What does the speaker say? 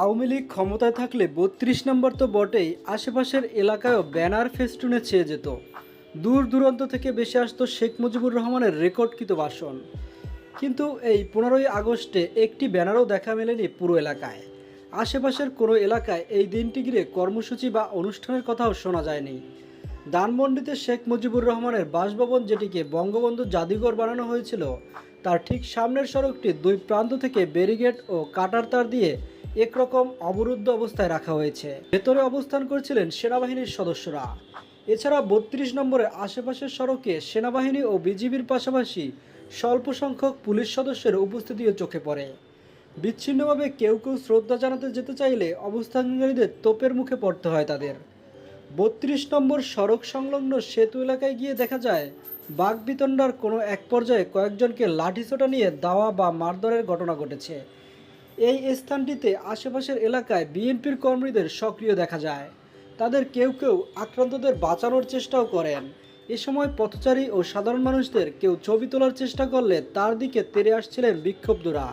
আওয়ামী লীগ ক্ষমতায় থাকলে বত্রিশ নম্বর তো বটেই, আশেপাশের এলাকায়ও ব্যানার ফেস্টুনে ছেয়ে যেত। দূর দূরান্ত থেকে বেশি আসতো শেখ মুজিবুর রহমানের রেকর্ডকৃত ভাষণ। কিন্তু এই পনেরোই আগস্টে একটি ব্যানারও দেখা মেলেনি পুরো এলাকায়। আশেপাশের কোনো এলাকায় এই দিনটি ঘিরে কর্মসূচি বা অনুষ্ঠানের কথাও শোনা যায়নি। দানমন্ডিতে শেখ মুজিবুর রহমানের বাসভবন যেটিকে বঙ্গবন্ধু জাদুঘর বানানো হয়েছিল, তার ঠিক সামনের সড়কটি দুই প্রান্ত থেকে ব্যারিগেড ও কাটার তার দিয়ে একরকম অবরুদ্ধ অবস্থায় রাখা হয়েছে। ভেতরে অবস্থান করছিলেন সেনাবাহিনীর সদস্যরা। এছাড়া বত্রিশ নম্বরে আশেপাশের সড়কে সেনাবাহিনী ও বিজিবির পাশাপাশি স্বল্প সংখ্যক পুলিশ সদস্যের উপস্থিতিও চোখে পড়ে। বিচ্ছিন্নভাবে কেউ কেউ শ্রদ্ধা জানাতে যেতে চাইলে অবস্থানকারীদের তোপের মুখে পড়তে হয় তাদের। বত্রিশ নম্বর সড়ক সংলগ্ন সেতু এলাকায় গিয়ে দেখা যায় বাগবিতণ্ডার কোনো এক পর্যায়ে কয়েকজনকে লাঠিসোঁটা নিয়ে দাওয়া বা মারধরের ঘটনা ঘটেছে। এই স্থানটিতে আশেপাশের এলাকায় বিএনপির কর্মীদের সক্রিয় দেখা যায়। তাদের কেউ কেউ আক্রান্তদের বাঁচানোর চেষ্টাও করেন। এ সময় পথচারী ও সাধারণ মানুষদের কেউ ছবি তোলার চেষ্টা করলে তার দিকে তেরে আসছিলেন বিক্ষুব্ধরা।